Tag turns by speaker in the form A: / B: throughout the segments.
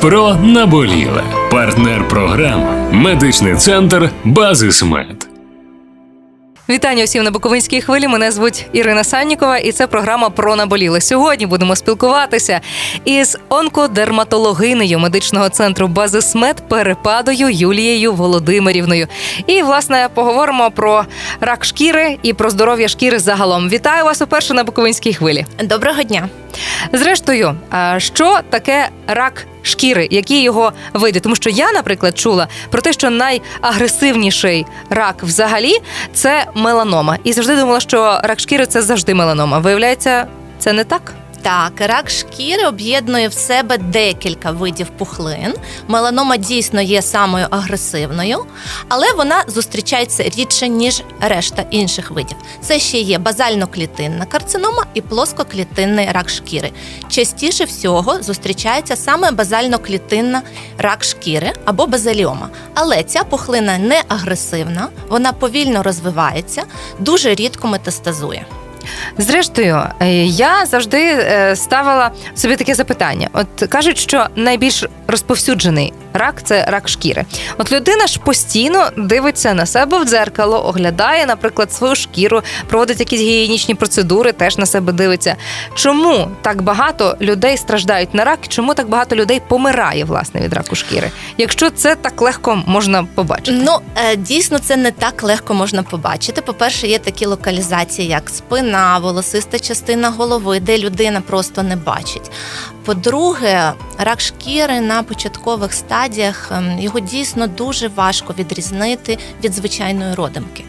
A: Про наболіле. Партнер програми. Медичний центр Базис Мед.
B: Вітання усім на Буковинській хвилі. Мене звуть Ірина Саннікова, і це програма про наболіле. Сьогодні будемо спілкуватися із онкодерматологинею медичного центру Базисмед Перепадою Юлією Володимирівною. І власне поговоримо про рак шкіри і про здоров'я шкіри загалом. Вітаю вас уперше на Буковинській хвилі.
C: Доброго дня.
B: Зрештою, що таке рак шкіри? Які його види? Тому що я, наприклад, чула про те, що найагресивніший рак взагалі це меланома, і завжди думала, що рак шкіри це завжди меланома. Виявляється, це не так.
C: Так, рак шкіри об'єднує в себе декілька видів пухлин. Меланома дійсно є самою агресивною, але вона зустрічається рідше, ніж решта інших видів. Це ще є базально-клітинна карцинома і плоскоклітинний рак шкіри. Частіше всього зустрічається саме базально-клітинна рак шкіри або базаліома. Але ця пухлина не агресивна, вона повільно розвивається, дуже рідко метастазує.
B: Зрештою, е, я завжди е, ставила собі таке запитання: от кажуть, що найбільш розповсюджений рак це рак шкіри. От людина ж постійно дивиться на себе в дзеркало, оглядає, наприклад, свою шкіру, проводить якісь гігієнічні процедури, теж на себе дивиться. Чому так багато людей страждають на рак? Чому так багато людей помирає власне від раку шкіри? Якщо це так легко можна побачити?
C: Ну е, дійсно це не так легко можна побачити. По-перше, є такі локалізації, як спина, волосиста частина голови, де людина просто не бачить. По-друге, рак шкіри на початкових стадіях ем, його дійсно дуже важко відрізнити від звичайної родимки.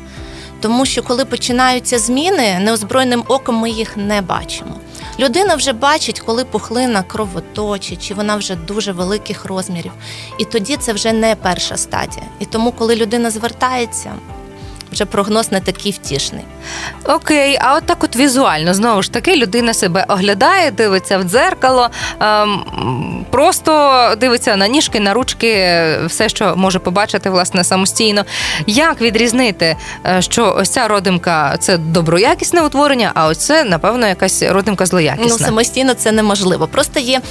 C: Тому що коли починаються зміни, неозброєним оком ми їх не бачимо. Людина вже бачить, коли пухлина кровоточить, чи вона вже дуже великих розмірів. І тоді це вже не перша стадія. І тому, коли людина звертається, вже прогноз не такий втішний.
B: Окей, а от так от візуально знову ж таки людина себе оглядає, дивиться в дзеркало, ем, просто дивиться на ніжки, на ручки, все, що може побачити власне самостійно. Як відрізнити, е, що ось ця родимка це доброякісне утворення, а ось це, напевно, якась родимка
C: Ну, самостійно це неможливо. Просто є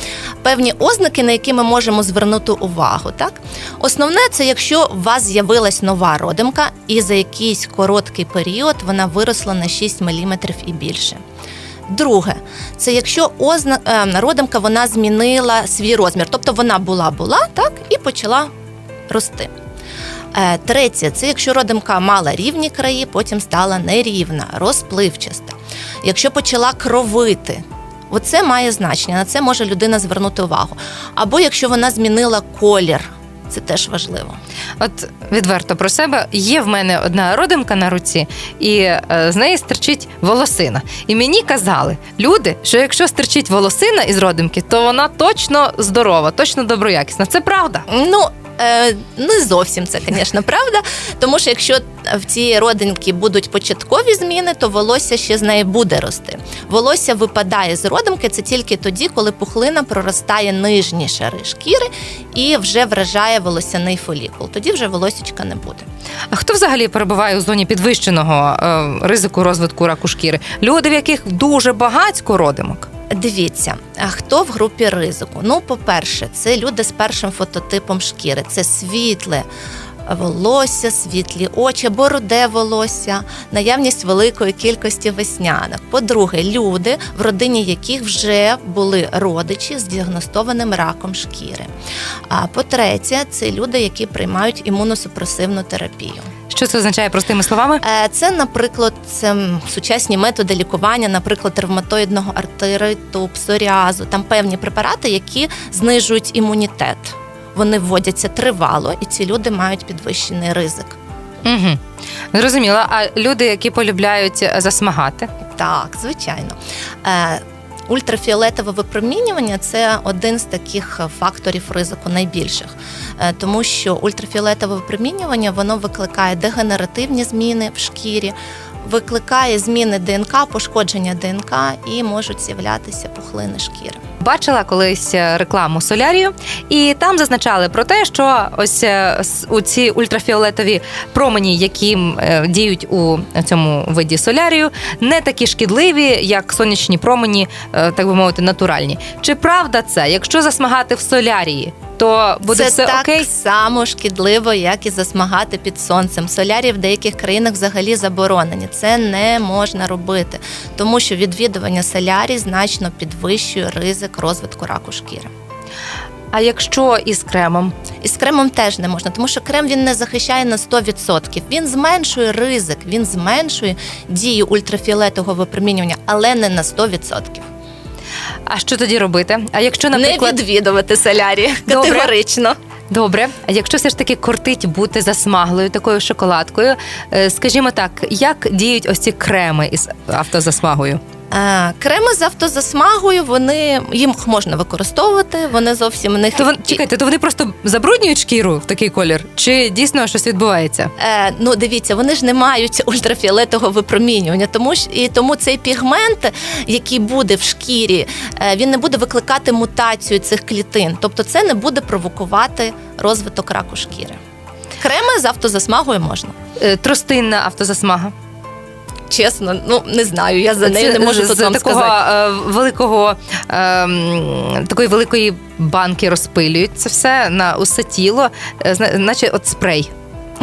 C: певні ознаки, на які ми можемо звернути увагу. Так, основне це якщо у вас з'явилась нова родимка, і за якийсь короткий період вона виросла на 6 мм і більше. Друге, це якщо озна... е, родимка вона змінила свій розмір, тобто вона була була так і почала рости. Е, Третє, це якщо родимка мала рівні краї, потім стала нерівна, розпливчаста. Якщо почала кровити, оце має значення, на це може людина звернути увагу. Або якщо вона змінила колір, це теж важливо.
B: От відверто про себе є в мене одна родимка на руці, і е, з неї стерчить волосина. І мені казали люди, що якщо стерчить волосина із родимки, то вона точно здорова, точно доброякісна. Це правда.
C: Ну, не зовсім це, звісно, правда. Тому що якщо в цій родинці будуть початкові зміни, то волосся ще з неї буде рости. Волосся випадає з родинки це тільки тоді, коли пухлина проростає нижні шари шкіри і вже вражає волосяний фолікул. Тоді вже волосічка не буде.
B: А хто взагалі перебуває у зоні підвищеного е, ризику розвитку раку шкіри? Люди, в яких дуже багатько родимок.
C: Дивіться, хто в групі ризику? Ну, по-перше, це люди з першим фототипом шкіри. Це світле волосся, світлі очі, або руде волосся, наявність великої кількості веснянок. По-друге, люди, в родині яких вже були родичі з діагностованим раком шкіри. А по-третє, це люди, які приймають імуносупресивну терапію.
B: Що це означає простими словами?
C: Е, Це, наприклад, це сучасні методи лікування, наприклад, травматоїдного артериту, псоріазу, там певні препарати, які знижують імунітет. Вони вводяться тривало, і ці люди мають підвищений ризик.
B: Угу. Зрозуміла. А люди, які полюбляють е, засмагати,
C: Так, звичайно. Е, Ультрафіолетове випромінювання це один з таких факторів ризику найбільших, Е, тому що ультрафіолетове випромінювання воно викликає дегенеративні зміни в шкірі, викликає зміни ДНК, пошкодження ДНК і можуть з'являтися пухлини шкіри.
B: Бачила колись е, рекламу солярію, і там зазначали про те, що ось е, у ці ультрафіолетові промені, які е, діють у цьому виді солярію, не такі шкідливі, як сонячні промені, так би мовити, натуральні. Чи правда це? Якщо засмагати в солярії, то буде
C: це
B: все
C: так
B: окей?
C: само шкідливо, як і засмагати під сонцем. Солярії в деяких країнах взагалі заборонені. Це не можна робити, тому що відвідування солярій значно підвищує ризик розвитку раку шкіри.
B: А якщо із кремом?
C: І з кремом теж не можна, тому що крем він не захищає на 100%. Він зменшує ризик, він зменшує дію ультрафіолетового випромінювання, але не на 100%.
B: А що тоді робити? А якщо,
C: Не відвідувати солярії
B: Добре.
C: категорично.
B: Добре, а якщо все ж таки кортить бути засмаглою такою шоколадкою, е, скажімо так, як діють ось ці креми із автозасмагою?
C: Креми з автозасмагою, вони їх можна використовувати. Вони зовсім не
B: То вон, чекайте, то вони просто забруднюють шкіру в такий колір? Чи дійсно щось відбувається?
C: Е, ну дивіться, вони ж не мають ультрафіолетового випромінювання, тому ж і тому цей пігмент, який буде в шкірі, е, він не буде викликати мутацію цих клітин, тобто це не буде провокувати розвиток раку шкіри. Креми з автозасмагою можна.
B: Е, Тростинна автозасмага.
C: Чесно, ну не знаю. Я за нею не можу тут вам
B: такого
C: сказати.
B: е, великого е, такої великої банки розпилюють це все на усе тіло, значить, наче от спрей.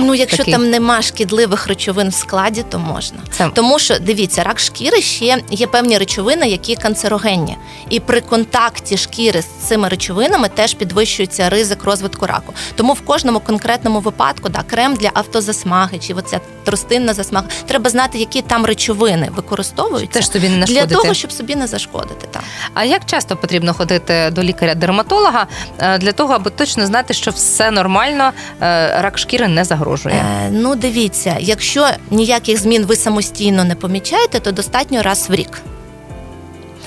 C: Ну, якщо
B: такий.
C: там нема шкідливих речовин в складі, то можна.
B: Це
C: Тому що дивіться, рак шкіри ще є певні речовини, які канцерогенні, і при контакті шкіри з цими речовинами теж підвищується ризик розвитку раку. Тому в кожному конкретному випадку да, крем для автозасмаги чи оця тростинна засмага, треба знати, які там речовини використовуються
B: теж собі не
C: для того, щоб собі не зашкодити. Так.
B: А як часто потрібно ходити до лікаря-дерматолога е, для того, аби точно знати, що все нормально, е, рак шкіри не загрожує?
C: Е, ну, дивіться, якщо ніяких змін ви самостійно не помічаєте, то достатньо раз в рік.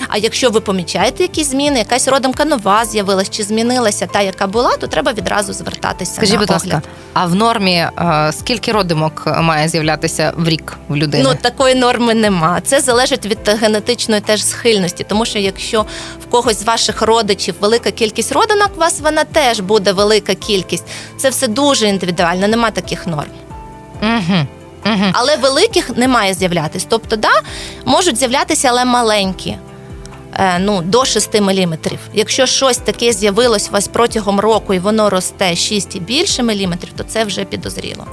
C: А якщо ви помічаєте якісь зміни, якась родимка нова з'явилась чи змінилася та, яка була, то треба відразу звертатися.
B: Скажіть,
C: на
B: будь ласка, а в нормі е, скільки родимок має з'являтися в рік в людини?
C: Ну такої норми нема. Це залежить від генетичної теж схильності, тому що якщо в когось з ваших родичів велика кількість родинок, у вас вона теж буде велика кількість. Це все дуже індивідуально, нема таких норм.
B: Угу. Угу.
C: Але великих не має з'являтись. Тобто, да, можуть з'являтися, але маленькі. Е, Ну, до 6 мм. Якщо щось таке з'явилось у вас протягом року і воно росте 6 і більше міліметрів, то це вже підозріло.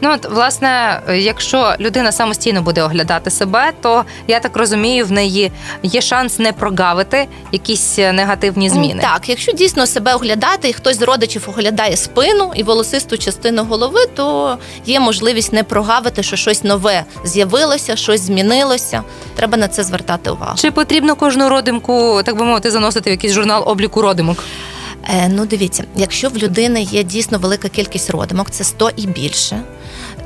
B: Ну от власне, якщо людина самостійно буде оглядати себе, то я так розумію, в неї є шанс не прогавити якісь е, негативні зміни.
C: Ну, Так, якщо дійсно себе оглядати, і хтось з родичів оглядає спину і волосисту частину голови, то є можливість не прогавити, що щось нове з'явилося, щось змінилося. Треба на це звертати увагу.
B: Чи потрібно кожну родимку, так би мовити, заносити в якийсь журнал обліку родимок?
C: Е, ну, дивіться, якщо в людини є дійсно велика кількість родимок, це 100 і більше,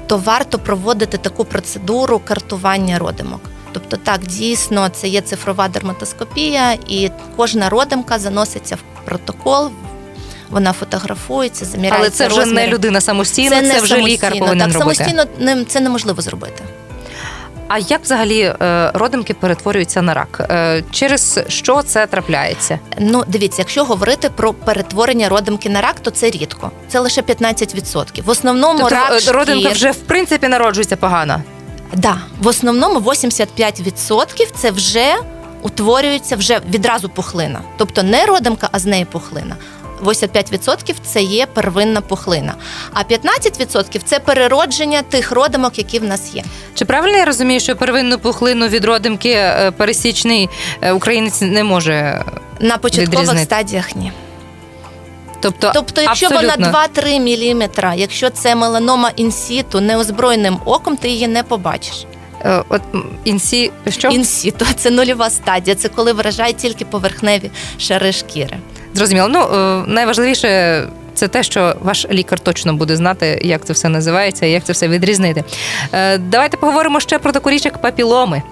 C: то варто проводити таку процедуру картування родимок. Тобто, так, дійсно, це є цифрова дерматоскопія, і кожна родимка заноситься в протокол, вона фотографується, заміряється
B: Але це вже не людина самостійно, це,
C: не
B: вже лікар повинен
C: так,
B: робити.
C: Самостійно не- це неможливо зробити.
B: А як взагалі е, родимки перетворюються на рак? Е, Через що це трапляється?
C: Ну, дивіться, якщо говорити про перетворення родимки на рак, то це рідко. Це лише 15%. В основному
B: Тобто
C: рак
B: е, родимка
C: шкір-
B: вже в принципі народжується погано.
C: Да, в основному 85% це вже утворюється вже відразу пухлина. Тобто не родимка, а з неї пухлина. 85% це є первинна пухлина, а 15% це переродження тих родимок, які в нас є.
B: Чи правильно я розумію, що первинну пухлину від родимки е, пересічний е, українець не може?
C: На початкових
B: Відрізнити.
C: стадіях ні.
B: Тобто,
C: Тобто, якщо
B: абсолютно.
C: вона 2-3 мм, якщо це меланома інсіту, неозброєним оком, ти її не побачиш.
B: Е, от інсі, що
C: Інсіту це нульова стадія, це коли вражають тільки поверхневі шари шкіри.
B: Зрозуміло. Ну е, найважливіше. Це те, що ваш лікар точно буде знати, як це все називається і як це все відрізнити. Е, давайте поговоримо ще про таку річ, як папіломи.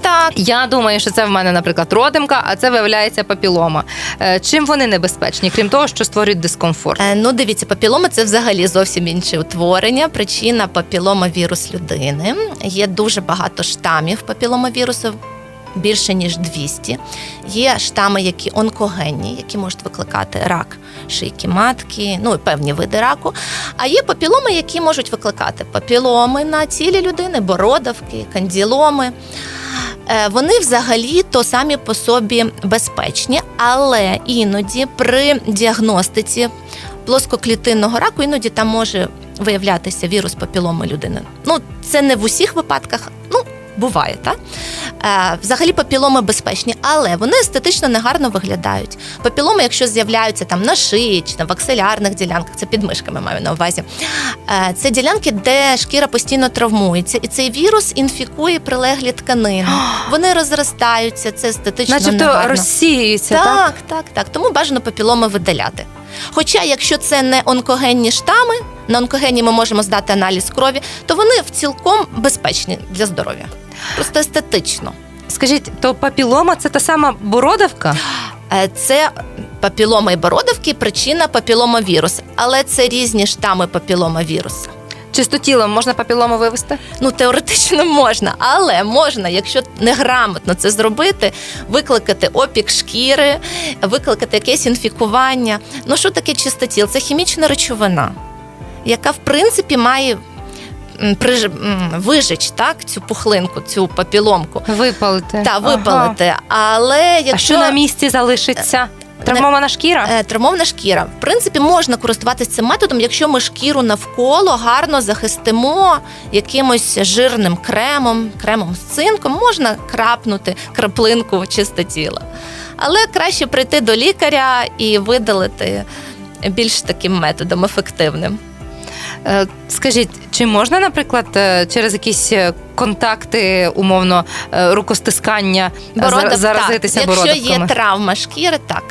C: Так,
B: Я думаю, що це в мене, наприклад, родимка, а це виявляється папілома. Е, чим вони небезпечні, крім того, що створюють дискомфорт?
C: Е, Ну, дивіться, папілома це взагалі зовсім інше утворення. Причина папілома вірус людини. Є дуже багато штамів папіломавірусу. Більше ніж 200. Є штами, які онкогенні, які можуть викликати рак шийки матки, ну і певні види раку. А є папіломи, які можуть викликати папіломи на тілі людини, бородавки, канділоми. Е, Вони взагалі то самі по собі безпечні, але іноді при діагностиці плоскоклітинного раку іноді там може виявлятися вірус папіломи людини. Ну, це не в усіх випадках, ну, буває, так? Е, взагалі папіломи безпечні, але вони естетично негарно виглядають. Папіломи, якщо з'являються там на шиї чи на вакселярних ділянках, це під мишками маю на увазі. Е, це ділянки, де шкіра постійно травмується, і цей вірус інфікує прилеглі тканини. Вони розростаються, це естетично
B: Начебто
C: негарно.
B: розсіюється, так?
C: Так, так, так. Тому бажано папіломи видаляти. Хоча, якщо це не онкогенні штами, на онкогенні ми можемо здати аналіз крові, то вони в цілком безпечні для здоров'я. Просто естетично.
B: Скажіть, то папілома це та сама бородавка?
C: Е, Це папілома і бородавки, причина папіломавірус, але це різні штами папіломавірусу.
B: Чистотілом можна папілому вивести?
C: Ну, теоретично можна, але можна, якщо неграмотно це зробити, викликати опік шкіри, викликати якесь інфікування. Ну, що таке чистотіл? Це хімічна речовина, яка в принципі має приж... вижич так, цю пухлинку, цю папіломку.
B: Випалити.
C: Та
B: Ага.
C: випалити. Але якщо
B: А що на місці залишиться? Травмована шкіра?
C: Е, Травмовна шкіра. В принципі, можна користуватися цим методом, якщо ми шкіру навколо гарно захистимо якимось жирним кремом, кремом з цинком, можна крапнути краплинку чистотіла. Але краще прийти до лікаря і видалити більш таким методом ефективним.
B: Е, Скажіть, чи можна, наприклад, е, через якісь е, контакти, умовно, рукостискання е, заразитися
C: так. Якщо
B: бородавками?
C: є травма шкіри, так.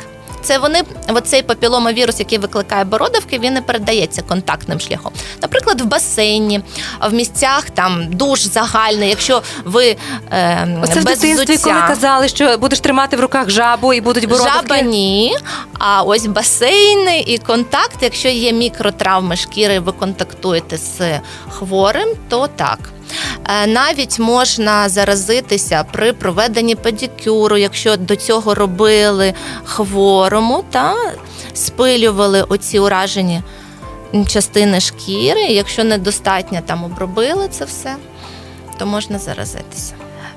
C: Це вони, оцей папіломавірус, який викликає бородавки, він не передається контактним шляхом. Наприклад, в басейні, в місцях там душ загальний, якщо ви е,
B: Оце в дитинстві,
C: взуття.
B: коли казали, що будеш тримати в руках жабу і будуть бородавки.
C: Жаба ні, а ось басейни і контакт, якщо є мікротравми шкіри, ви контактуєте з хворим, то так. Е, Навіть можна заразитися при проведенні педикюру, якщо до цього робили хворому, та спилювали оці уражені частини шкіри. Якщо недостатньо там обробили це все, то можна заразитися.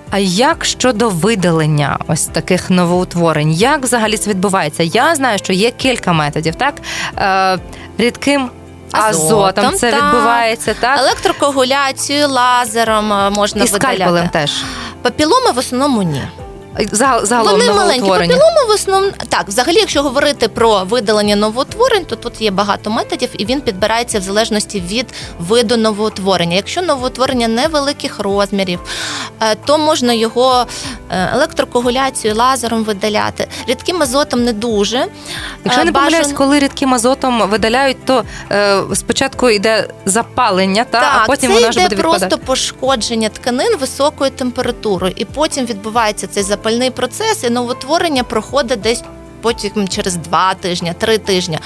B: А як щодо видалення ось таких новоутворень? Як взагалі це відбувається? Я знаю, що є кілька методів, так? Е, рідким азотом,
C: Азотом,
B: це
C: так.
B: відбувається, так?
C: Електрокоагуляцією, лазером е, можна
B: І скальпелем
C: видаляти.
B: теж.
C: Папіломи в основному ні.
B: Загал- Загалом
C: Вони маленькі. Папіломи в основному так. Взагалі, якщо говорити про видалення новоутворень, то тут є багато методів, і він підбирається в залежності від виду новоутворення. Якщо новоутворення невеликих розмірів, е, то можна його е, електрокоагуляцією, лазером видаляти. Рідким азотом не дуже.
B: Якщо
C: Е,
B: не помиляюсь,
C: бажано-
B: коли рідким азотом видаляють, то е, спочатку йде запалення, та,
C: Так,
B: а потім
C: це
B: воно ж
C: йде
B: буде
C: просто пошкодження тканин високою температурою, і потім відбувається цей запальний процес, і новотворення проходить десь потім через два тижні, три тижні.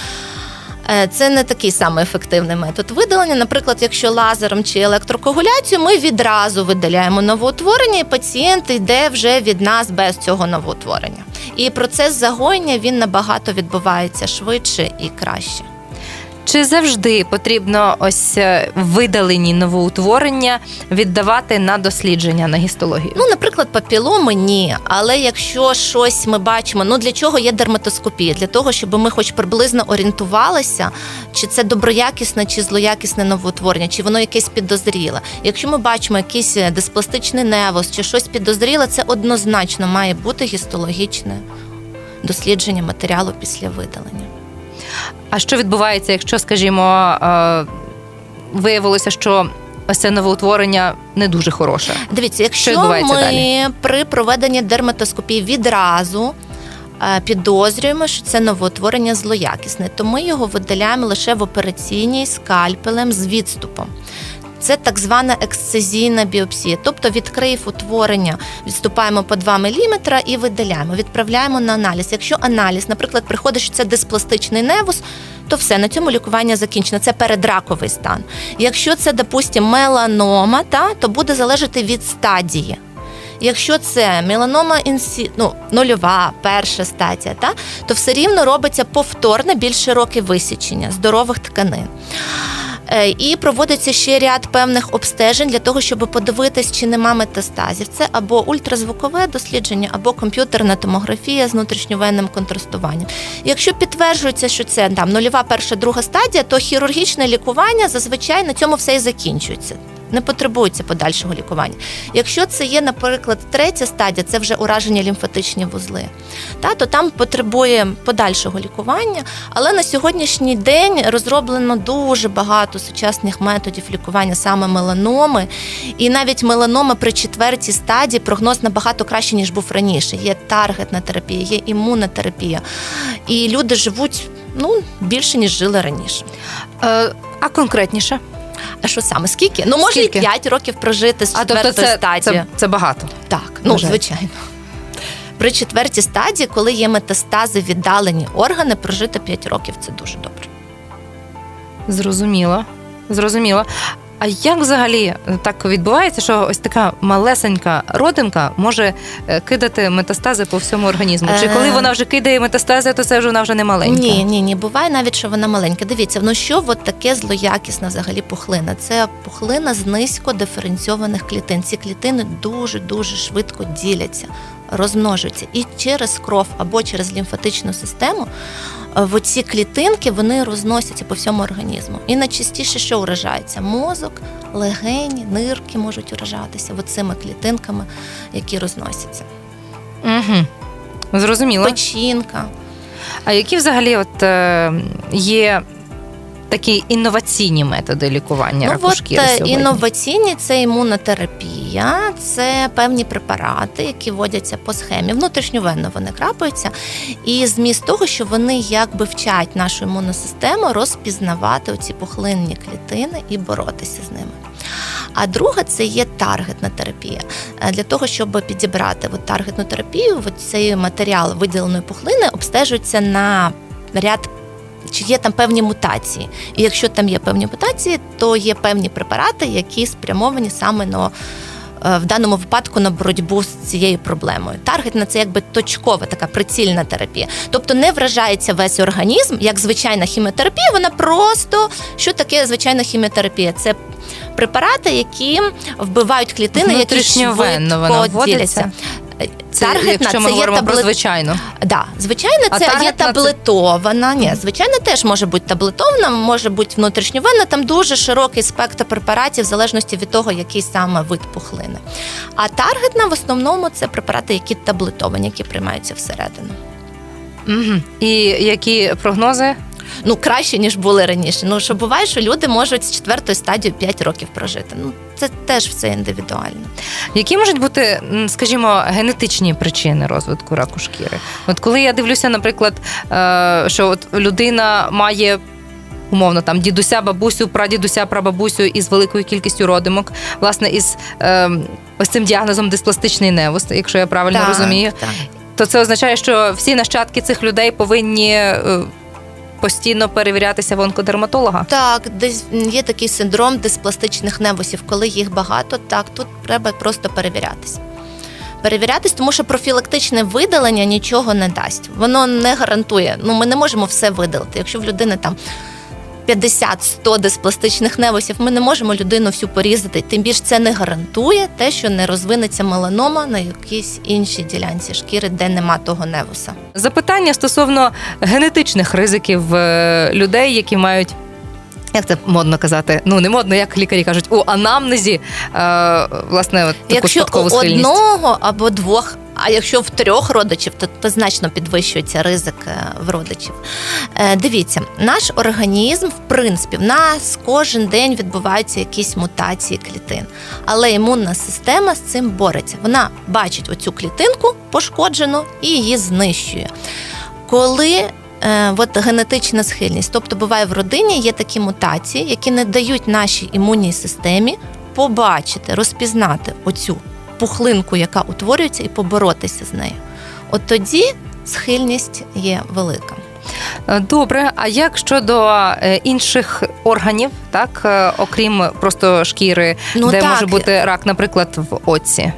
C: Е, Це не такий самий ефективний метод видалення. Наприклад, якщо лазером чи електрокоагуляцією, ми відразу видаляємо новоутворення, і пацієнт йде вже від нас без цього новоутворення. І процес загоєння він набагато відбувається швидше і краще.
B: Чи завжди потрібно ось е, видалені новоутворення віддавати на дослідження на гістологію?
C: Ну, наприклад, папіломи ні. Але якщо щось ми бачимо, ну для чого є дерматоскопія? Для того, щоб ми хоч приблизно орієнтувалися, чи це доброякісне чи злоякісне новоутворення, чи воно якесь підозріле. Якщо ми бачимо якийсь е, диспластичний невус чи щось підозріле, це однозначно має бути гістологічне дослідження матеріалу після видалення.
B: А що відбувається, якщо, скажімо, е, виявилося, що ось це новоутворення не дуже хороше?
C: Дивіться, якщо
B: відбувається
C: ми
B: далі?
C: при проведенні дерматоскопії відразу е, підозрюємо, що це новоутворення злоякісне, то ми його видаляємо лише в операційній скальпелем з відступом. Це так звана ексцизійна біопсія, тобто відкрив утворення, відступаємо по 2 мм і видаляємо, відправляємо на аналіз. Якщо аналіз, наприклад, приходить, що це диспластичний невус, то все на цьому лікування закінчено. Це передраковий стан. Якщо це, допустимо, меланома, та, то буде залежати від стадії. Якщо це меланома інсі, ну, нульова, перша стадія, та, то все рівно робиться повторне більш широке висічення здорових тканин. Е, І проводиться ще ряд певних обстежень для того, щоб подивитись, чи нема метастазів. Це або ультразвукове дослідження, або комп'ютерна томографія з внутрішньовенним контрастуванням. Якщо підтверджується, що це там нульова, перша, друга стадія, то хірургічне лікування зазвичай на цьому все і закінчується. Не потребується подальшого лікування. Якщо це є, наприклад, третя стадія, це вже ураження лімфатичні вузли, та, то там потребує подальшого лікування. Але на сьогоднішній день розроблено дуже багато сучасних методів лікування саме меланоми. І навіть меланома при четвертій стадії прогноз набагато краще, ніж був раніше. Є таргетна терапія, є імунотерапія. І люди живуть ну, більше, ніж жили раніше.
B: Е, а конкретніше?
C: А що саме? Скільки? Ну, може,
B: Скільки?
C: і 5 років прожити з
B: А тобто
C: четвертої
B: це,
C: стадії.
B: це, це багато.
C: Так, ну
B: Вважаєте?
C: звичайно. При четвертій стадії, коли є метастази, віддалені органи, прожити 5 років це дуже добре.
B: Зрозуміло. Зрозуміло. А як взагалі так відбувається, що ось така малесенька родинка може е, кидати метастази по всьому організму? Чи
C: Е.
B: коли вона вже кидає метастази, то це вже вона вже не маленька?
C: Ні, ні, ні. Буває навіть, що вона маленька. Дивіться, ну що от таке злоякісна взагалі пухлина? Це пухлина з низько диференційованих клітин. Ці клітини дуже дуже швидко діляться, розмножуються і через кров або через лімфатичну систему. е, В оці клітинки вони розносяться по всьому організму. І найчастіше що уражається? Мозок, легені, нирки можуть уражатися цими клітинками, які розносяться.
B: Угу. Зрозуміло.
C: Печінка.
B: А які взагалі от, е, є такі інноваційні методи лікування
C: Ну,
B: раку
C: от
B: шкіри
C: е,
B: сьогодні?
C: інноваційні це імунотерапія, це певні препарати, які вводяться по схемі. Внутрішньовенно вони крапаються. І зміст того, що вони якби вчать нашу імунну систему розпізнавати оці пухлинні клітини і боротися з ними. А друга це є таргетна терапія. Е, Для того, щоб підібрати от таргетну терапію, от цей матеріал виділеної пухлини обстежується на ряд. Чи є там певні мутації? І якщо там є певні мутації, то є певні препарати, які спрямовані саме на е, в даному випадку на боротьбу з цією проблемою. Таргетна це якби точкова така прицільна терапія. Тобто не вражається весь організм, як звичайна хіміотерапія. Вона просто що таке звичайна хіміотерапія? Це препарати, які вбивають клітини, які швидко
B: вводиться? Це,
C: Таргетна
B: якщо ми
C: це є
B: говоримо про
C: таблет-
B: звичайну.
C: Да, звичайно,
B: А
C: це є
B: таргетна це-
C: таблетована. Ні, звичайно, теж може бути таблетована, може бути внутрішньовенна. Там дуже широкий спектр препаратів, в залежності від того, який саме вид пухлини. А таргетна в основному це препарати, які таблетовані, які приймаються всередину.
B: Угу. І які прогнози?
C: Ну, краще, ніж були раніше. Ну, що буває, що люди можуть з четвертої стадії 5 років прожити. Ну, це теж все індивідуально.
B: Які можуть бути, скажімо, генетичні причини розвитку раку шкіри? От коли я дивлюся, наприклад, е, що от людина має. Умовно, там дідуся, бабусю, прадідуся, прабабусю із великою кількістю родимок, власне, із е, ось цим діагнозом диспластичний невус, якщо я правильно
C: Так,
B: розумію,
C: Так.
B: то це означає, що всі нащадки цих людей повинні е, постійно перевірятися в онкодерматолога.
C: Так, десь є такий синдром диспластичних невусів, коли їх багато, так тут треба просто перевірятись. Перевірятись, тому що профілактичне видалення нічого не дасть. Воно не гарантує. Ну, ми не можемо все видалити. Якщо в людини там 50-100 диспластичних невусів, ми не можемо людину всю порізати. Тим більше це не гарантує те, що не розвинеться меланома на якійсь іншій ділянці шкіри, де нема того невуса.
B: Запитання стосовно генетичних ризиків е, людей, які мають. Як це модно казати? Ну не модно, як лікарі кажуть, у анамнезі е, власне от таку
C: Якщо
B: спадкову схильність.
C: одного або двох, а якщо в трьох родичів, то, то значно підвищується ризик е, в родичів. Е, Дивіться, наш організм, в принципі, в нас кожен день відбуваються якісь мутації клітин, але імунна система з цим бореться. Вона бачить оцю клітинку пошкоджену і її знищує. Коли е, от генетична схильність, тобто буває в родині є такі мутації, які не дають нашій імунній системі побачити, розпізнати оцю пухлинку, яка утворюється, і поборотися з нею. От тоді схильність є велика.
B: Е, Добре, а як щодо е, інших органів, так е, окрім просто шкіри,
C: Ну
B: де
C: так,
B: може бути рак, наприклад, в оці?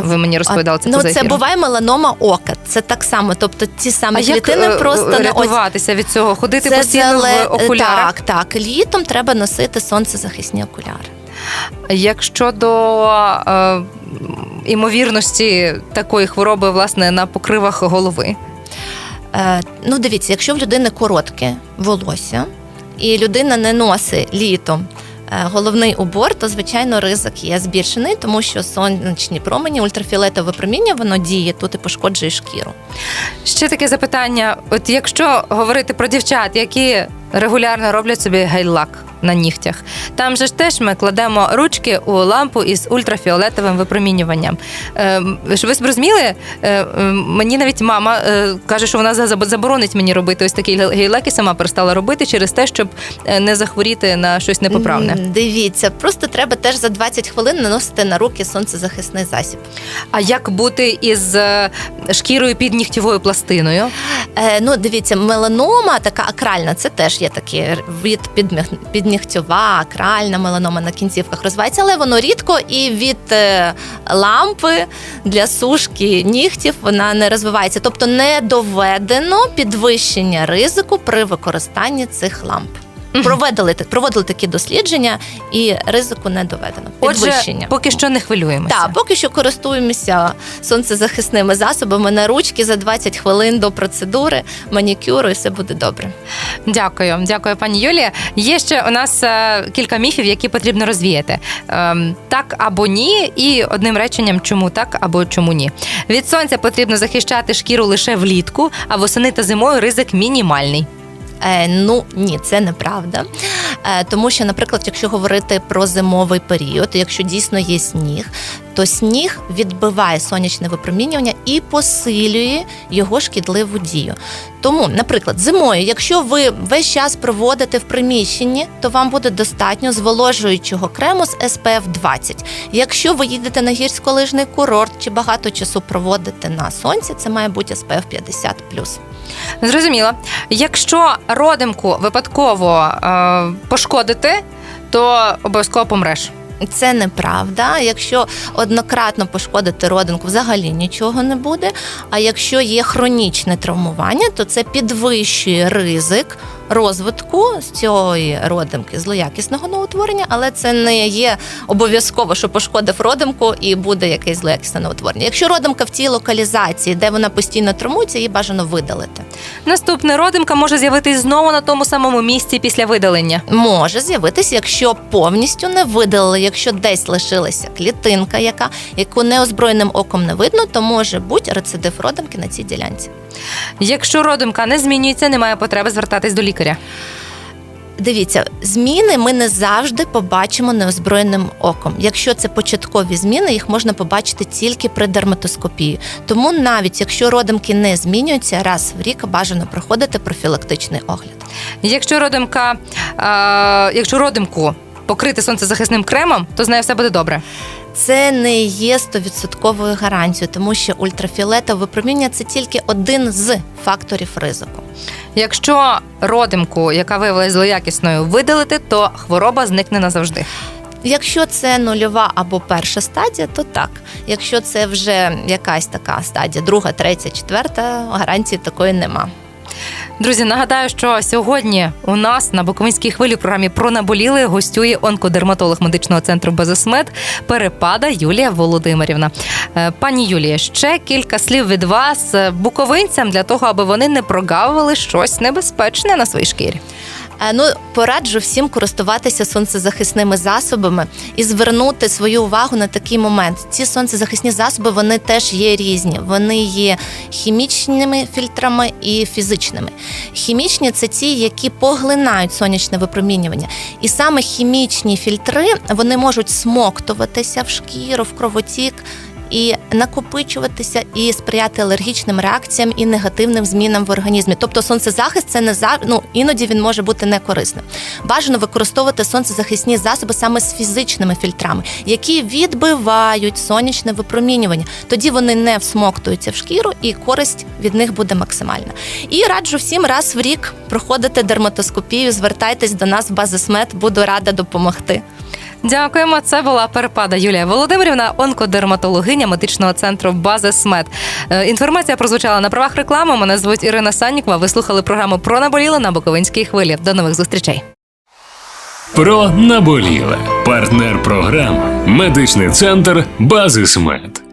B: Ви мені розповідали це
C: ну,
B: поза
C: це
B: ефіром.
C: буває меланома ока. Це так само. Тобто ті самі
B: А
C: клітини
B: е,
C: просто на оці.
B: рятуватися від цього? Ходити
C: Це
B: постійно
C: зале-
B: в окулярах?
C: Так, так. Літом треба носити сонцезахисні окуляри.
B: Як щодо е, імовірності такої хвороби, власне, на покривах голови.
C: Е, ну, дивіться, якщо в людини коротке волосся, і людина не носить літом. Е, Головний убор, то звичайно ризик є збільшений, тому що сонячні промені, ультрафіолетове проміння, воно діє тут і пошкоджує шкіру.
B: Ще таке запитання: от якщо говорити про дівчат, які регулярно роблять собі гейлак на нігтях, там же ж теж ми кладемо ручки у лампу із ультрафіолетовим випромінюванням. Е, ж ви зрозуміли? Е, е, мені навіть мама е, каже, що вона заборонить мені робити ось такі гейлаки, сама перестала робити через те, щоб е, не захворіти на щось непоправне.
C: Дивіться, просто треба теж за 20 хвилин наносити на руки сонцезахисний засіб.
B: А як бути із шкірою під нігтєвою пластиною?
C: Е, ну, дивіться, меланома така акральна, це теж є такий від підміг- піднігтьова, акральна меланома на кінцівках розвивається, але воно рідко і від е, лампи для сушки нігтів вона не розвивається. Тобто не доведено підвищення ризику при використанні цих ламп. Проводили, проводили такі дослідження, і ризику не доведено.
B: Отже,
C: Підвищення.
B: поки що не хвилюємося.
C: Так, поки що користуємося сонцезахисними засобами на ручки за 20 хвилин до процедури, манікюру, і все буде добре.
B: Дякую, дякую, пані Юлія. Є ще у нас е, кілька міфів, які потрібно розвіяти. Ем, так або ні, і одним реченням, чому так або чому ні. Від сонця потрібно захищати шкіру лише влітку, а восени та зимою ризик мінімальний.
C: Е, ну ні, це неправда. Е, тому що, наприклад, якщо говорити про зимовий період, якщо дійсно є сніг, то сніг відбиває сонячне випромінювання і посилює його шкідливу дію. Тому, наприклад, зимою, якщо ви весь час проводите в приміщенні, то вам буде достатньо зволожуючого крему з SPF 20. Якщо ви їдете на гірськолижний курорт чи багато часу проводите на сонці, це має бути SPF 50
B: Зрозуміло. Якщо родимку випадково е, пошкодити, то обов'язково помреш.
C: Це неправда. Якщо однократно пошкодити родинку, взагалі нічого не буде. А якщо є хронічне травмування, то це підвищує ризик розвитку з цієї родимки злоякісного новотворення, але це не є обов'язково, що пошкодив родимку і буде якесь злоякісне новотворення. Якщо родимка в тій локалізації, де вона постійно травмується, її бажано видалити.
B: Наступне родимка може з'явитись знову на тому самому місці після видалення.
C: може з'явитися, якщо повністю не видалили, якщо десь лишилася клітинка, яка яку неозброєним оком не видно, то може бути рецидив родимки на цій ділянці.
B: Якщо родимка не змінюється, немає потреби звертатись до лікаря.
C: Дивіться, зміни ми не завжди побачимо неозброєним оком. Якщо це початкові зміни, їх можна побачити тільки при дерматоскопії. Тому навіть якщо родимки не змінюються, раз в рік бажано проходити профілактичний огляд.
B: Якщо родимка, е, якщо родимку покрити сонцезахисним кремом, то з нею все буде добре.
C: Це не є стовідсотковою гарантією, тому що ультрафіолетове випроміння це тільки один з факторів ризику.
B: Якщо родимку, яка виявилася злоякісною, видалити, то хвороба зникне назавжди.
C: Якщо це нульова або перша стадія, то так. Якщо це вже якась така стадія, друга, третя, четверта, гарантії такої нема.
B: Друзі, нагадаю, що сьогодні у нас на Буковинській хвилі в програмі про наболіли гостює онкодерматолог медичного центру Безосмед Перепада Юлія Володимирівна. Е, Пані Юлія, ще кілька слів від вас е, буковинцям для того, аби вони не прогавили щось небезпечне на своїй шкірі.
C: Е, Ну, пораджу всім користуватися сонцезахисними засобами і звернути свою увагу на такий момент. Ці сонцезахисні засоби вони теж є різні. Вони є хімічними фільтрами і фізичними. Хімічні це ті, які поглинають сонячне випромінювання. І саме хімічні фільтри вони можуть смоктуватися в шкіру, в кровотік. І накопичуватися і сприяти алергічним реакціям і негативним змінам в організмі. Тобто сонцезахист це не за ну іноді він може бути некорисним. Бажано використовувати сонцезахисні засоби саме з фізичними фільтрами, які відбивають сонячне випромінювання. Тоді вони не всмоктуються в шкіру, і користь від них буде максимальна. І раджу всім раз в рік проходити дерматоскопію. Звертайтесь до нас в базисмед, буду рада допомогти.
B: Дякуємо. Це була перепада Юлія Володимирівна, онкодерматологиня медичного центру Бази Смет. Інформація прозвучала на правах реклами. Мене звуть Ірина Саннікова. Ви слухали програму про наболіле на Буковинській хвилі. До нових зустрічей.
A: Про наболіле. Партнер програми. Медичний центр Базисмед.